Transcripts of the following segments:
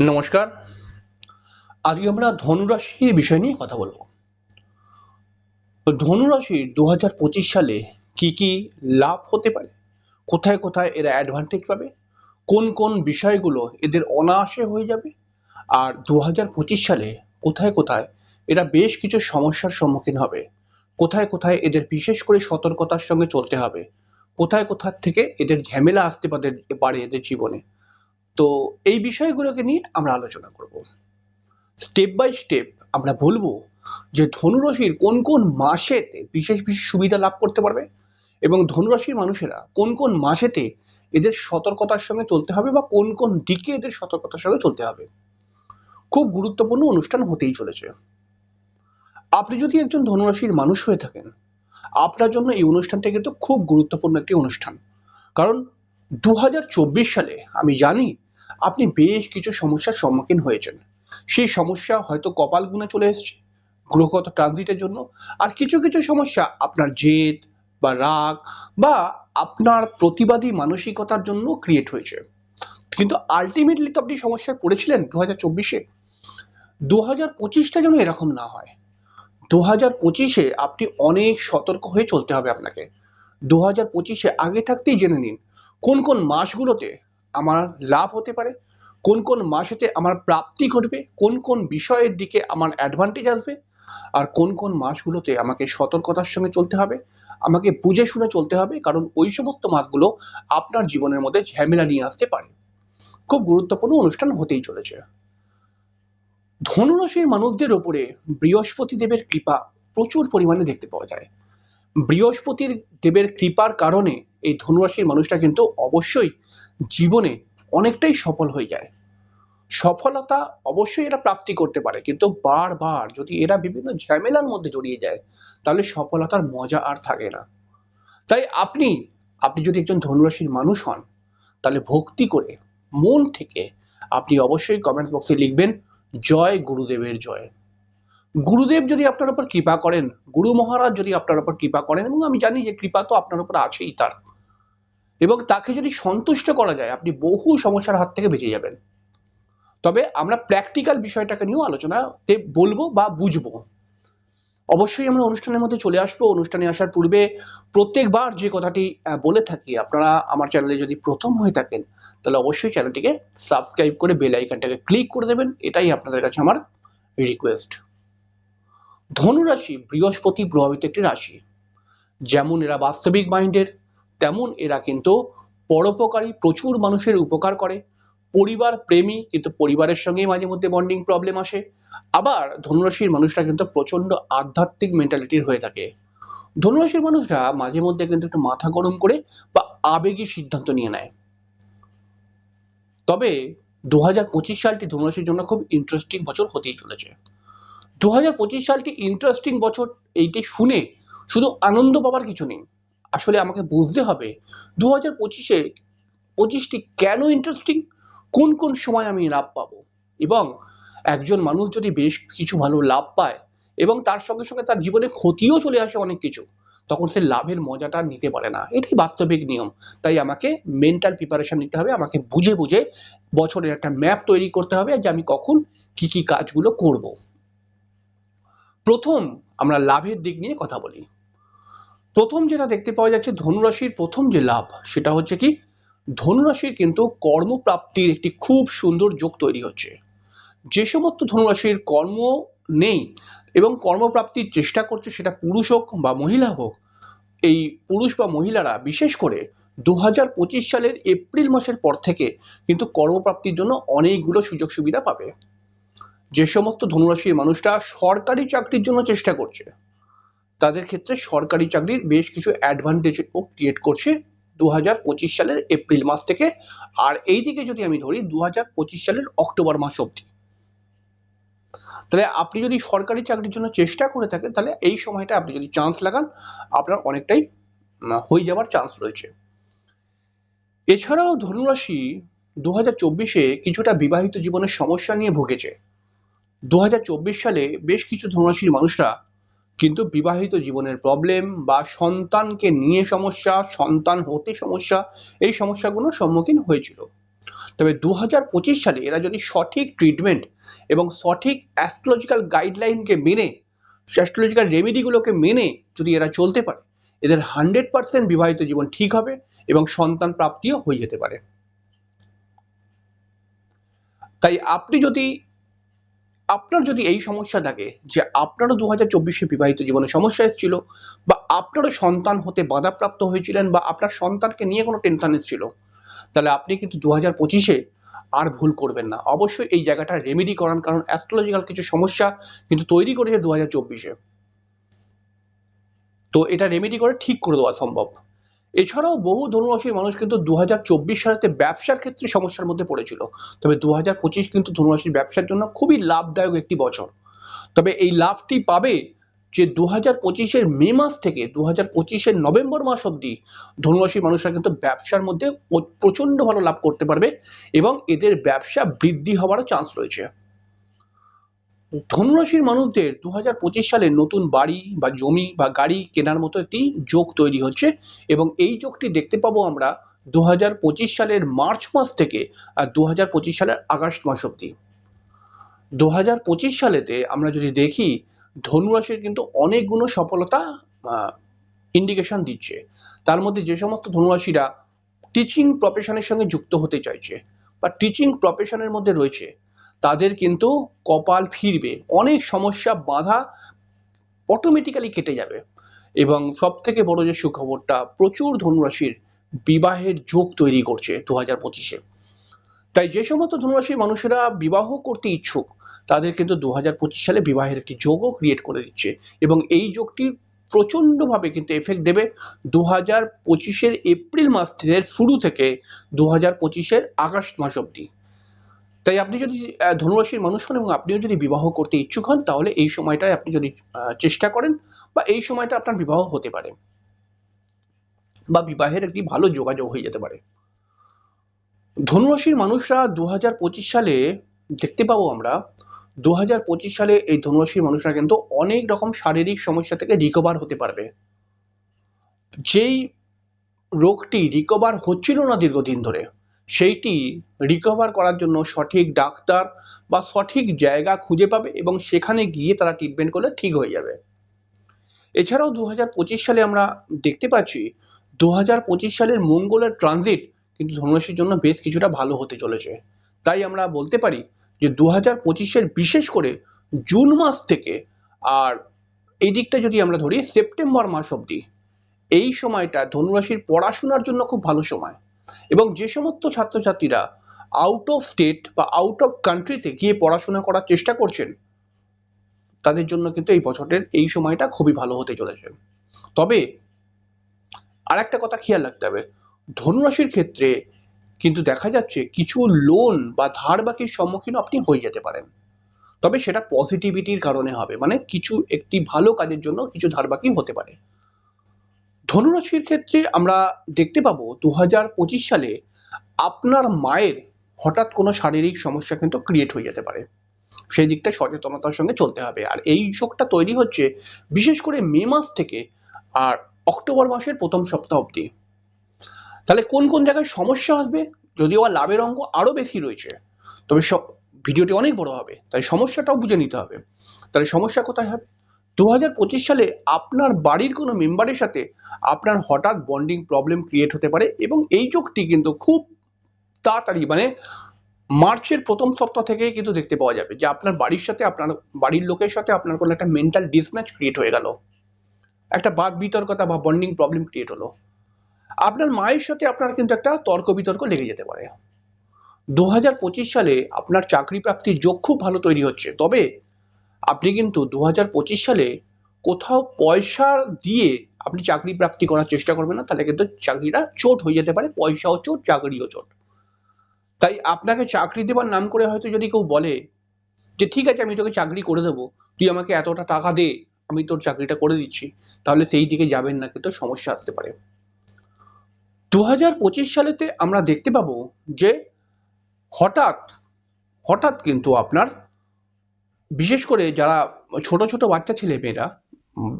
নমস্কার। আজকে আমরা ধনুরাশির বিষয় নিয়ে কথা বলব। ধনুরাশির দু হাজার পঁচিশ সালে কি কি লাভ হতে পারে? কোথায় কোথায় এরা অ্যাডভান্টেজ পাবে? কোন কোন বিষয়গুলো এদের অনায়াসে হয়ে যাবে? আর দু হাজার পঁচিশ সালে কোথায় কোথায় এরা বেশ কিছু সমস্যার সম্মুখীন হবে? কোথায় কোথায় এদের বিশেষ করে সতর্কতার সঙ্গে চলতে হবে? কোথায় কোথায় থেকে এদের ঝামেলা আসতে পারে এদের জীবনে? তো এই বিষয়গুলোকে নিয়ে আমরা আলোচনা করব। স্টেপ বাই স্টেপ আমরা বলব যে ধনুরাশির কোন কোন মাসেতে বিশেষ বিশেষ সুবিধা লাভ করতে পারবে এবং ধনুরাশির মানুষেরা কোন কোন মাসেতে এদের সতর্কতার সঙ্গে চলতে হবে বা কোন কোন দিকে এদের সতর্কতার সঙ্গে চলতে হবে। খুব গুরুত্বপূর্ণ অনুষ্ঠান হতেই চলেছে। আপনি যদি একজন ধনুরাশির মানুষ হয়ে থাকেন, আপনার জন্য এই অনুষ্ঠানটা কিন্তু খুব গুরুত্বপূর্ণ একটি অনুষ্ঠান। কারণ দু হাজার চব্বিশ সালে আমি জানি আপনি বেশ কিছু সমস্যার সম্মুখীন হয়েছেন। সেই সমস্যা হয়তো কপাল গুণে চলে এসছে, গ্রহগত ট্রানজিটের জন্য। আর কিছু কিছু সমস্যা আপনার জেদ বা রাগ বা আপনার প্রতিবাদী মানসিকতার জন্য ক্রিয়েট হয়েছে। কিন্তু আলটিমেটলি তো আপনি সমস্যায় পড়েছিলেন দু হাজার চব্বিশে। দু হাজার পঁচিশটা যেন এরকম না হয়। দু হাজার পঁচিশে আপনি অনেক সতর্ক হয়ে চলতে হবে আপনাকে। দু হাজার পঁচিশে আগে থাকতেই জেনে নিন, কোন কোন মাসগুলোতে আমার লাভ হতে পারে, কোন কোন মাসেতে আমার প্রাপ্তি ঘটবে, কোন কোন বিষয়ের দিকে আমার অ্যাডভান্টেজ আসবে, আর কোন কোন মাসগুলোতে আমাকে সতর্কতার সঙ্গে চলতে হবে, আমাকে বুঝে শুনে চলতে হবে, কারণ ওই সমস্ত মাসগুলো আপনার জীবনের মধ্যে ঝামেলা নিয়ে আসতে পারে। খুব গুরুত্বপূর্ণ অনুষ্ঠান হতেই চলেছে। ধনুরাশির মানুষদের ওপরে বৃহস্পতি দেবের কৃপা প্রচুর পরিমাণে দেখতে পাওয়া যায়। বৃহস্পতির দেবের কৃপার কারণে এই ধনুরাশির মানুষটা কিন্তু অবশ্যই জীবনে অনেকটাই সফল হয়ে যায়। সফলতা অবশ্যই এরা প্রাপ্তি করতে পারে, কিন্তু বারবার যদি এরা বিভিন্ন ঝামেলার মধ্যে জড়িয়ে যায়, তাহলে সফলতার মজা আর থাকে না। তাই আপনি আপনি যদি একজন ধনুরাশির মানুষ হন, তাহলে ভক্তি করে, মন থেকে আপনি অবশ্যই কমেন্ট বক্সে লিখবেন, জয় গুরুদেবের জয়। গুরুদেব যদি আপনার উপর কৃপা করেন, গুরু মহারাজ যদি আপনার উপর কৃপা করেন, এবং আমি জানি যে কৃপা তো আপনার উপর আছেই তার এবং তাকে যদি সন্তুষ্ট করা যায়, আপনি বহু সমস্যার হাত থেকে বেঁচে যাবেন। তবে আমরা প্র্যাকটিক্যাল বিষয়টাকে নিয়েও আলোচনাতে বলব বা বুঝব। অবশ্যই আমরা অনুষ্ঠানের মধ্যে চলে আসব। অনুষ্ঠানে আসার পূর্বে প্রত্যেকবার যে কথাটি বলে থাকি, আপনারা আমার চ্যানেলে যদি প্রথম হয়ে থাকেন, তাহলে অবশ্যই চ্যানেলটিকে সাবস্ক্রাইব করে বেল আইকনটাকে ক্লিক করে দেবেন। এটাই আপনাদের কাছে আমার রিকোয়েস্ট ধনুরাশি বৃহস্পতি প্রভাবিত একটি রাশি। যেমন এরা বাস্তবিক মাইন্ডের তেমন এরা কিন্তু পরোপকারী প্রচুর মানুষের উপকার করে। পরিবার প্রেমী, কিন্তু পরিবারের সঙ্গেই মাঝে মধ্যে বন্ডিং প্রবলেম আসে। আবার ধনুরাশির মানুষরা কিন্তু প্রচণ্ড আধ্যাত্মিক মেন্টালিটির হয়ে থাকে। ধনুরাশির মানুষরা মাঝে মধ্যে কিন্তু একটু মাথা গরম করে বা আবেগী সিদ্ধান্ত নিয়ে নেয়। তবে দু হাজার পঁচিশ সালটি ধনুরাশির জন্য খুব ইন্টারেস্টিং বছর হতেই চলেছে। দু হাজার পঁচিশ সালটি ইন্টারেস্টিং বছর এইটি শুনে শুধু আনন্দ পাবার কিছু নেই। আসলে আমাকে বুঝতে হবে দু হাজার পঁচিশে পঁচিশটি কেন ইন্টারেস্টিং কোন কোন সময় আমি লাভ পাবো? এবং একজন মানুষ যদি বেশ কিছু ভালো লাভ পায় এবং তার সঙ্গে সঙ্গে তার জীবনে ক্ষতিও চলে আসে অনেক কিছু, তখন সে লাভের মজাটা নিতে পারে না। এটাই বাস্তবিক নিয়ম। তাই আমাকে মেন্টাল প্রিপারেশন নিতে হবে, আমাকে বুঝে বুঝে বছরের একটা ম্যাপ তৈরি করতে হবে যে আমি কখন কি কি কাজগুলো করব। প্রথম আমরা লাভের দিক নিয়ে কথা বলি। প্রথম যেটা দেখতে পাওয়া যাচ্ছে ধনুরাশির প্রথম যে লাভ, সেটা হচ্ছে কি? ধনুরাশির কিন্তু কর্মপ্রাপ্তির একটি খুব সুন্দর যোগ তৈরি হচ্ছে। যে সমস্ত ধনুরাশির কর্ম নেই এবং কর্মপ্রাপ্তির চেষ্টা করছে সেটা পুরুষ হোক বা মহিলা হোক, এই পুরুষ বা মহিলারা, বিশেষ করে দু হাজার পঁচিশ সালের এপ্রিল মাসের পর থেকে কিন্তু কর্মপ্রাপ্তির জন্য অনেকগুলো সুযোগ সুবিধা পাবে। যে সমস্ত ধনুরাশির মানুষরা সরকারি চাকরির জন্য চেষ্টা করছে। তাদের ক্ষেত্রে সরকারি চাকরির বেশ কিছু অ্যাডভান্টেজও ক্রিয়েট করছে দু পঁচিশ সালের এপ্রিল মাস থেকে। আর এই দিকে যদি আমি ধরি দু পঁচিশ সালের অক্টোবর মাস অবধি। তাহলে আপনি যদি সরকারি চাকরির জন্য চেষ্টা করে থাকেন, তাহলে এই সময়টা আপনি যদি চান্স লাগান, আপনার অনেকটাই হয়ে যাওয়ার চান্স রয়েছে। এছাড়াও ধনুরাশি দু হাজার চব্বিশে কিছুটা বিবাহিত জীবনের সমস্যা নিয়ে ভুগেছে। দু হাজার চব্বিশ সালে বেশ কিছু ধনুরাশির মানুষরা কিন্তু বিবাহিত জীবনের প্রবলেম বা সন্তানকে নিয়ে সমস্যা, সন্তান হতে সমস্যা, এই সমস্যাগুলোর সম্মুখীন হয়েছিল। তবে দু হাজার পঁচিশ সালে এরা যদি সঠিক ট্রিটমেন্ট এবং সঠিক অ্যাস্ট্রোলজিক্যাল গাইডলাইনকে মেনে অ্যাস্ট্রোলজিক্যাল রেমেডিগুলোকে মেনে যদি এরা চলতে পারে, এদের হান্ড্রেড পার্সেন্ট বিবাহিত জীবন ঠিক হবে এবং সন্তান প্রাপ্তিও হয়ে যেতে পারে। তাই আপনি যদি আপনার যদি এই সমস্যা থাকে যে আপনারও দু হাজার চব্বিশে বিবাহিত জীবনে সমস্যা এসেছিল বা আপনারও সন্তান হতে বাধাপ্রাপ্ত হয়েছিলেন বা আপনার সন্তানকে নিয়ে কোনো টেনশন এসেছিল, তাহলে আপনি কিন্তু দু হাজার পঁচিশে আর ভুল করবেন না। অবশ্যই এই জায়গাটা রেমেডি করান, কারণ অ্যাস্ট্রোলজিক্যাল কিছু সমস্যা কিন্তু তৈরি করেছে দু হাজার চব্বিশে। তো এটা রেমেডি করে ঠিক করে দেওয়া সম্ভব। এছাড়াও বহু ধনুরাশির মানুষ কিন্তু দু হাজার চব্বিশ সালেতে ব্যবসার ক্ষেত্রে সমস্যার মধ্যে পড়েছিল। তবে দু হাজার পঁচিশ কিন্তু ধনুরাশির ব্যবসার জন্য খুবই লাভদায়ক একটি বছর। তবে এই লাভটি পাবে যে দু হাজার পঁচিশের মে মাস থেকে দু হাজার পঁচিশের নভেম্বর মাস অবধি ধনুরাশির মানুষরা কিন্তু ব্যবসার মধ্যে প্রচণ্ড ভালো লাভ করতে পারবে এবং এদের ব্যবসা বৃদ্ধি হওয়ারও চান্স রয়েছে। ধনুরাশির মানুষদের দু হাজার পঁচিশ সালে নতুন বাড়ি বা জমি বা গাড়ি কেনার মতো একটি যোগ তৈরি হচ্ছে এবং এই যোগটি দেখতে পাবো আমরা দু হাজার পঁচিশ সালের মার্চ মাস থেকে আর দু হাজার পঁচিশ সালের আগস্ট মাস অবধি। দু হাজার পঁচিশ সালেতে আমরা যদি দেখি, ধনুরাশির কিন্তু অনেকগুলো সফলতা ইন্ডিকেশন দিচ্ছে। তার মধ্যে যে সমস্ত ধনুরাশিরা টিচিং প্রফেশনের সঙ্গে যুক্ত হতে চাইছে বা টিচিং প্রফেশনের মধ্যে রয়েছে তাদের কিন্তু কপাল ফিরবে। অনেক সমস্যা, বাধা অটোমেটিক্যালি কেটে যাবে। এবং সব থেকে বড় যে সুখবরটা, প্রচুর ধনুরাশির বিবাহের যোগ তৈরি করছে দু হাজার পঁচিশে। তাই যে সমস্ত ধনুরাশির মানুষেরা বিবাহ করতে ইচ্ছুক, তাদের কিন্তু দু হাজার পঁচিশ সালে বিবাহের একটি যোগও ক্রিয়েট করে দিচ্ছে। এবং এই যোগটি প্রচণ্ডভাবে কিন্তু এফেক্ট দেবে দু হাজার পঁচিশের এপ্রিল মাস থেকে শুরু থেকে দু হাজার পঁচিশের আগস্ট মাস অবধি। তাই আপনি যদি ধনুরাশির মানুষ হন এবং আপনিও যদি বিবাহ করতে ইচ্ছুক হন, তাহলে এই সময়টায় আপনি যদি চেষ্টা করেন বা এই সময়টা আপনার বিবাহ হতে পারে বা বিবাহের একটি ভালো যোগাযোগ হয়ে যেতে পারে। ধনুরাশির মানুষরা দু হাজার পঁচিশ সালে দেখতে পাবো আমরা দু হাজার পঁচিশ সালে এই ধনুরাশির মানুষরা কিন্তু অনেক রকম শারীরিক সমস্যা থেকে রিকভার হতে পারবে। যেই রোগটি রিকভার হচ্ছিল না দীর্ঘদিন ধরে সেইটি রিকভার করার জন্য সঠিক ডাক্তার বা সঠিক জায়গা খুঁজে পাবে এবং সেখানে গিয়ে তারা ট্রিটমেন্ট করলে ঠিক হয়ে যাবে। এছাড়াও দু পঁচিশ সালে আমরা দেখতে পাচ্ছি দু পঁচিশ সালের মঙ্গলের ট্রানজিট কিন্তু ধনুরাশির জন্য বেশ কিছুটা ভালো হতে চলেছে। তাই আমরা বলতে পারি যে দু হাজার পঁচিশের বিশেষ করে জুন মাস থেকে আর এই দিকটা যদি আমরা ধরি, সেপ্টেম্বর মাস অবধি। এই সময়টা ধনুরাশির পড়াশোনার জন্য খুব ভালো সময়। এবং যে সমস্ত ছাত্রছাত্রীরা আউট অফ স্টেট বা আউট অফ কান্ট্রিতে গিয়ে পড়াশোনা করার চেষ্টা করছেন, তাদের জন্য কিন্তু এই বছরের এই সময়টা খুবই ভালো হতে চলেছে। তবে আর একটা কথা খেয়াল রাখতে হবে, ধনুরাশির ক্ষেত্রে কিন্তু দেখা যাচ্ছে কিছু লোন বা ধার বাকির সম্মুখীন আপনি হয়ে যেতে পারেন। তবে সেটা পজিটিভিটির কারণে হবে মানে কিছু একটি ভালো কাজের জন্য কিছু ধার বাকি হতে পারে। ধনুরাশির ক্ষেত্রে আমরা দেখতে পাবো দু হাজার পঁচিশ সালে আপনার মায়ের হঠাৎ কোনো শারীরিক সমস্যা কিন্তু ক্রিয়েট হয়ে যেতে পারে। সেই দিকটা সচেতনতার সঙ্গে চলতে হবে। আর এই শোকটা তৈরি হচ্ছে বিশেষ করে মে মাস থেকে আর অক্টোবর মাসের প্রথম সপ্তাহ অবধি। তাহলে কোন কোন জায়গায় সমস্যা আসবে? যদিও বা লাভের অঙ্ক আরও বেশি রয়েছে, তবে সব ভিডিওটি অনেক বড় হবে, তাই সমস্যাটাও বুঝে নিতে হবে। তাহলে সমস্যা কোথায় হবে দু হাজার পঁচিশ সালে আপনার বাড়ির কোনো মেম্বারের সাথে আপনার হঠাৎ বন্ডিং প্রবলেম ক্রিয়েট হতে পারে এবং এই যোগটি কিন্তু খুব তাড়াতাড়ি মানে মার্চের প্রথম সপ্তাহ থেকেই কিন্তু দেখতে পাওয়া যাবে যে আপনার বাড়ির সাথে, আপনার বাড়ির লোকের সাথে আপনার কোনো একটা মেন্টাল ডিসম্যাচ ক্রিয়েট হয়ে গেল। একটা বাদ বিতর্কতা বা বন্ডিং প্রবলেম ক্রিয়েট হলো। আপনার মায়ের সাথে আপনার কিন্তু একটা তর্ক বিতর্ক লেগে যেতে পারে। দু হাজার পঁচিশ সালে আপনার চাকরি প্রাপ্তির যোগ খুব ভালো তৈরি হচ্ছে। তবে আপনি কিন্তু দু হাজার পঁচিশ সালে কোথাও পয়সা দিয়ে আপনি চাকরি প্রাপ্তি করার চেষ্টা করবেন না, তাহলে কিন্তু চাকরিটা চোট হয়ে যেতে পারে, পয়সাও চোট, চাকরিও চোট। তাই আপনাকে চাকরি দেবার নাম করে হয়তো যদি কেউ বলে যে, ঠিক আছে, আমি তোকে চাকরি করে দেবো, তুই আমাকে এতটা টাকা দে, আমি তোর চাকরিটা করে দিচ্ছি তাহলে সেই দিকে যাবেন না, কিন্তু সমস্যা আসতে পারে। দু হাজার পঁচিশ সালেতে আমরা দেখতে পাবো যে হঠাৎ হঠাৎ কিন্তু আপনার বিশেষ করে যারা ছোট ছোট বাচ্চা ছেলে মেয়েরা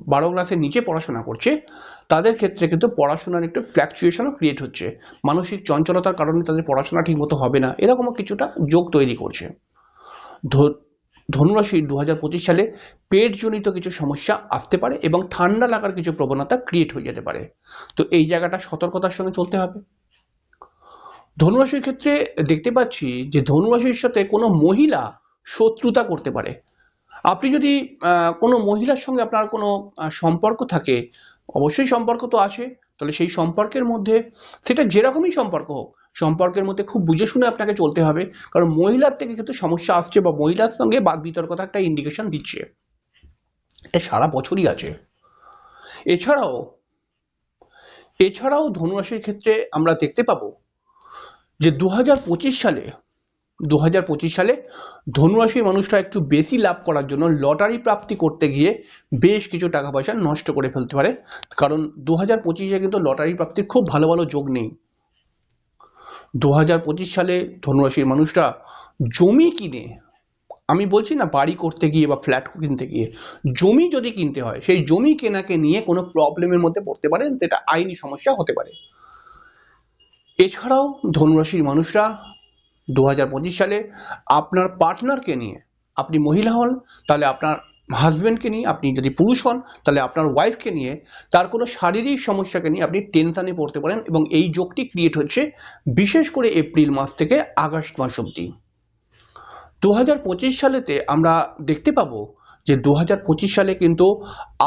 বারো ক্লাসের নিচে পড়াশোনা করছে, তাদের ক্ষেত্রে কিন্তু পড়াশোনার একটু ফ্ল্যাকচুয়েশনও ক্রিয়েট হচ্ছে। মানসিক চঞ্চলতার কারণে তাদের পড়াশোনা ঠিকমতো হবে না। এরকমও কিছুটা যোগ তৈরি করছে। ধ- ধনুরাশির দু হাজার পঁচিশ সালে পেটজনিত কিছু সমস্যা আসতে পারে এবং ঠান্ডা লাগার কিছু প্রবণতা ক্রিয়েট হয়ে যেতে পারে। তো এই জায়গাটা সতর্কতার সঙ্গে চলতে হবে। ধনুরাশির ক্ষেত্রে দেখতে পাচ্ছি যে ধনুরাশির সাথে কোনো মহিলা শত্রুতা করতে পারে। আপনি যদি কোনো মহিলার সঙ্গে আপনার কোনো সম্পর্ক থাকে, অবশ্যই সম্পর্ক তো আছে, তাহলে সেই সম্পর্কের মধ্যে, সেটা যেরকমই সম্পর্ক হোক, সম্পর্কের মধ্যে খুব বুঝে শুনে আপনাকে চলতে হবে, কারণ মহিলার থেকে কিন্তু সমস্যা আসছে বা মহিলার সঙ্গে বাদ বিতর্কতা একটা ইন্ডিকেশন দিচ্ছে। এটা সারা বছরই আছে। এছাড়াও এছাড়াও ধনুরাশির ক্ষেত্রে আমরা দেখতে পাবো যে দু হাজার পঁচিশ সালে দু হাজার পঁচিশ সালে ধনুরাশির মানুষরা একটু বেশি লাভ করার জন্য লটারি প্রাপ্তি করতে গিয়ে বেশ কিছু টাকা পয়সা নষ্ট করে ফেলতে পারে। কারণ দু হাজার পঁচিশে কিন্তু লটারি প্রাপ্তির খুব ভালো ভালো যোগ নেই। দু হাজার পঁচিশ সালে ধনুরাশির মানুষরা জমি কিনে, আমি বলছি না বাড়ি করতে গিয়ে বা ফ্ল্যাট কিনতে গিয়ে, জমি যদি কিনতে হয়, সেই জমি কেনাকে নিয়ে কোনো প্রবলেমের মধ্যে পড়তে পারেন যেটা আইনি সমস্যা হতে পারে। এছাড়াও ধনুরাশির মানুষরা দু হাজার পঁচিশ সালে আপনার পার্টনারকে নিয়ে আপনি মহিলা হন, তাহলে আপনার হাজব্যান্ডকে নিয়ে আপনি যদি পুরুষ হন, তাহলে আপনার ওয়াইফকে নিয়ে তার কোনো শারীরিক সমস্যাকে নিয়ে আপনি টেনশানে পড়তে পারেন এবং এই যোগটি ক্রিয়েট হচ্ছে বিশেষ করে এপ্রিল মাস থেকে আগস্ট মাস অবধি। দু হাজার পঁচিশ সালেতে আমরা দেখতে পাবো যে দু হাজার পঁচিশ সালে কিন্তু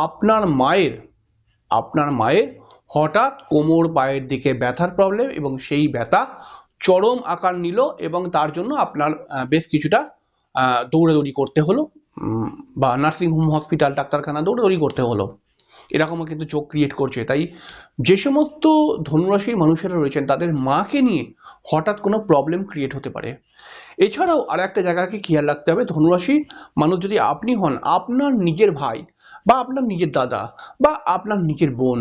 আপনার মায়ের আপনার মায়ের হঠাৎ কোমর, পায়ের দিকে ব্যথার প্রবলেম এবং সেই ব্যথা চরম আকার নিল এবং তার জন্য আপনার বেশ কিছুটা দৌড়াদৌড়ি করতে হলো। বা নার্সিংহোম হসপিটাল, ডাক্তারখানা দৌড়াদৌড়ি করতে হলো। এরকমও কিন্তু চোখ ক্রিয়েট করছে। তাই যে সমস্ত ধনুরাশির মানুষেরা রয়েছেন, তাদের মাকে নিয়ে হঠাৎ কোনো প্রবলেম ক্রিয়েট হতে পারে। এছাড়াও আর একটা জায়গাকে খেয়াল রাখতে হবে ধনুরাশির মানুষ যদি আপনি হন, আপনার নিজের ভাই বা আপনার নিজের দাদা বা আপনার নিজের বোন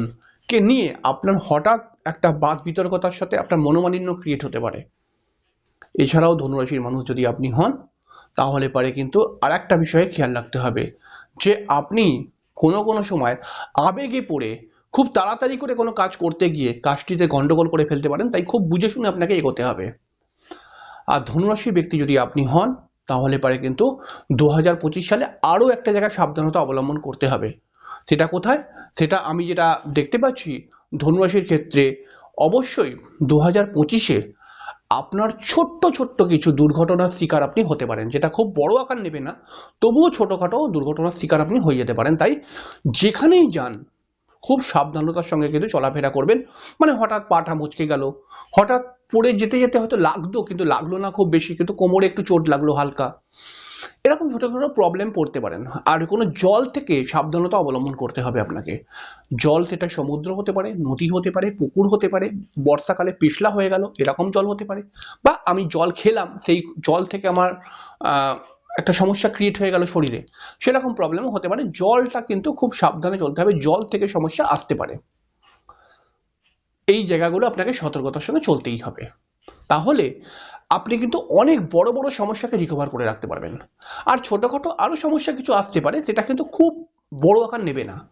কে নিয়ে আপনার হঠাৎ একটা বাদ বিতর্কতার সাথে আপনার মনোমালিন্য ক্রিয়েট হতে পারে। এছাড়াও ধনুরাশির মানুষ যদি আপনি হন, তাহলে পারে কিন্তু আর একটা বিষয়ে খেয়াল রাখতে হবে যে আপনি কোনো কোনো সময় আবেগে পড়ে খুব তাড়াতাড়ি করে কোনো কাজ করতে গিয়ে কাজটিতে গণ্ডগোল করে ফেলতে পারেন, তাই খুব বুঝে শুনে আপনাকে এগোতে হবে। আর ধনুরাশির ব্যক্তি যদি আপনি হন, তাহলে পারে কিন্তু দু হাজার পঁচিশ সালে আরও একটা জায়গায় সাবধানতা অবলম্বন করতে হবে। সেটা কোথায়? সেটা আমি যেটা দেখতে পাচ্ছি ধনুরাশির ক্ষেত্রে, অবশ্যই দু হাজার পঁচিশে আপনার ছোট্ট ছোট্ট কিছু দুর্ঘটনার শিকার আপনি হতে পারেন। যেটা খুব বড় আকার নেবে না, তবুও ছোটোখাটো দুর্ঘটনার শিকার আপনি হয়ে যেতে পারেন। তাই যেখানেই যান, খুব সাবধানতার সঙ্গে কিন্তু চলাফেরা করবেন। মানে হঠাৎ পাটা মুচকে গেল, হঠাৎ পড়ে যেতে যেতে হয়তো লাগতো, কিন্তু লাগল না খুব বেশি, কিন্তু কোমরে একটু চোট লাগল হালকা। এরকম ছোটো ছোটো প্রবলেম পড়তে পারেন। আর কোনো জল থেকে সাবধানতা অবলম্বন করতে হবে আপনাকে। জল সেটা সমুদ্র হতে পারে, নদী হতে পারে, পুকুর হতে পারে, বর্ষাকালে পিছলা হয়ে গেল, এরকম জল হতে পারে। বা আমি জল খেলাম, সেই জল থেকে আমার একটা সমস্যা ক্রিয়েট হয়ে গেল শরীরে। সেরকম প্রবলেমও হতে পারে। জলটা কিন্তু খুব সাবধানে চলতে হবে, জল থেকে সমস্যা আসতে পারে। এই জায়গাগুলো আপনাকে সতর্কতার সঙ্গে চলতেই হবে। তাহলে আপনি কিন্তু অনেক বড় বড় সমস্যাকে রিকভার করে রাখতে পারবেন। আর ছোটোখাটো আরও সমস্যা কিছু আসতে পারে, সেটা কিন্তু খুব বড় আকার নেবে না।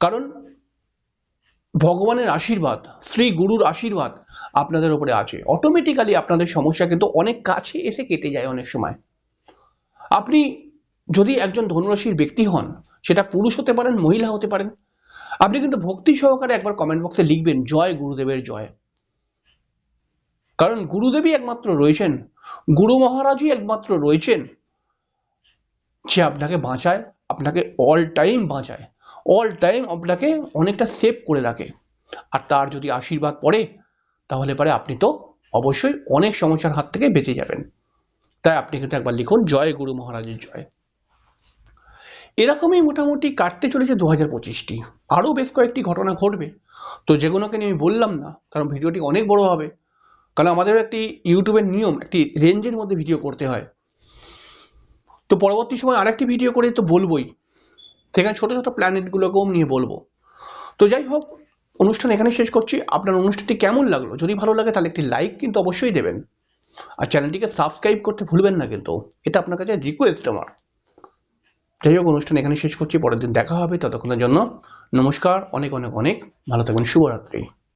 কারণ ভগবানের আশীর্বাদ, শ্রী গুরুর আশীর্বাদ আপনাদের উপরে আছে। অটোমেটিক্যালি আপনাদের সমস্যা কিন্তু অনেক কাছে এসে কেটে যায় অনেক সময়। আপনি যদি একজন ধনুরাশির ব্যক্তি হন, সেটা পুরুষ হতে পারেন, মহিলা হতে পারেন, আপনি কিন্তু ভক্তি সহকারে একবার কমেন্ট বক্সে লিখবেন, জয় গুরুদেবের জয়। কারণ গুরুদেবই একমাত্র রয়েছেন, গুরু মহারাজই একমাত্র রয়েছেন। সে আপনাকে বাঁচায়, আপনাকে অল টাইম বাঁচায় অল টাইম আপনাকে অনেকটা সেভ করে রাখে। আর তার যদি আশীর্বাদ পড়ে, তাহলে পরে আপনি তো অবশ্যই অনেক সমস্যার হাত থেকে বেঁচে যাবেন। তাই আপনি কিন্তু একবার লিখুন, জয় গুরু মহারাজের জয়। এরকমই মোটামুটি কাটতে চলেছে দু হাজার পঁচিশটি। আরও বেশ কয়েকটি ঘটনা ঘটবে। তো যেগুলোকে নিয়ে আমি বললাম না, কারণ ভিডিওটি অনেক বড় হবে। কারণ আমাদের একটি ইউটিউবের নিয়ম, একটি রেঞ্জের মধ্যে ভিডিও করতে হয়। তো পরবর্তী সময় আরেকটি ভিডিও করে তো বলবোই। সেখানে ছোটো ছোটো প্ল্যানেটগুলোকেও নিয়ে বলব। তো যাই হোক, অনুষ্ঠান এখানে শেষ করছি। আপনার অনুষ্ঠানটি কেমন লাগল? যদি ভালো লাগে তাহলে একটি লাইক কিন্তু অবশ্যই দেবেন। আর চ্যানেলটিকে সাবস্ক্রাইব করতে ভুলবেন না কিন্তু। এটা আপনার কাছে রিকোয়েস্ট আমার। যাই হোক, অনুষ্ঠান এখানে শেষ করছি। পরের দিন দেখা হবে ততক্ষণের জন্য। নমস্কার, অনেক অনেক অনেক। ভালো থাকবেন। শুভরাত্রি।